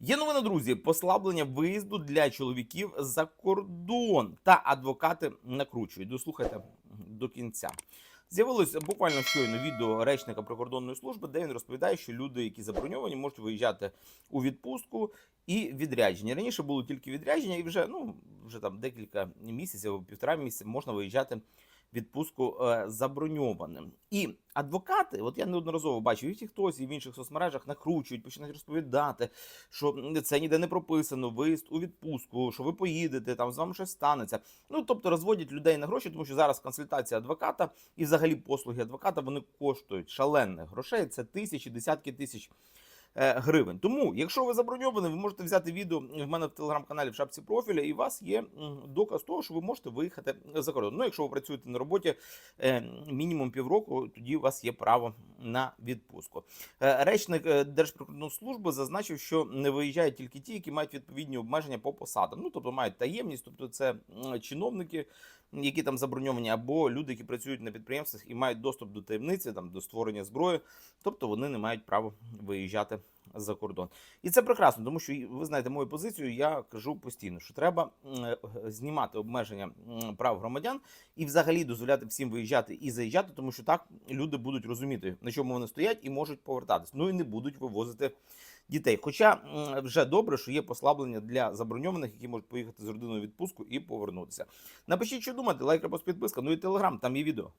Є новина, друзі, послаблення виїзду для чоловіків за кордон та адвокати накручують. Дослухайте до кінця. З'явилось буквально щойно відео речника прикордонної служби, де він розповідає, що люди, які заброньовані, можуть виїжджати у відпустку і відрядження. Раніше було тільки відрядження, і вже ну вже там декілька місяців або півтора місяця можна виїжджати відпустку е, заброньованим. І адвокати, от я неодноразово бачив і в хтось, і в інших соцмережах накручують, починають розповідати, що це ніде не прописано, виїзд у відпустку, що ви поїдете, там з вами щось станеться. Ну тобто розводять людей на гроші, тому що зараз консультація адвоката і взагалі послуги адвоката вони коштують шалених грошей. Це тисячі, десятки тисяч. Е, Гривень. Тому, якщо ви заброньовані, ви можете взяти відео в мене в телеграм-каналі в шапці профіля, і у вас є доказ того, що ви можете виїхати за кордон. Ну, якщо ви працюєте на роботі е, мінімум півроку, тоді у вас є право на відпустку. Е, Речник е, Держприкордонслужби зазначив, що не виїжджають тільки ті, які мають відповідні обмеження по посадам. Ну тобто мають таємність, тобто це чиновники, які там заброньовані, або люди, які працюють на підприємствах і мають доступ до таємниці, там до створення зброї, тобто вони не мають права виїжджати за кордон. І це прекрасно, тому що ви знаєте мою позицію. Я кажу постійно, що треба е, знімати обмеження прав громадян і взагалі дозволяти всім виїжджати і заїжджати, тому що так люди будуть розуміти, на чому вони стоять, і можуть повертатись. Ну і не будуть вивозити дітей. Хоча вже добре, що є послаблення для заброньованих, які можуть поїхати з родиною відпустку і повернутися. Напишіть, що думаєте, лайк, репост, підписка. Ну і телеграм, там є відео.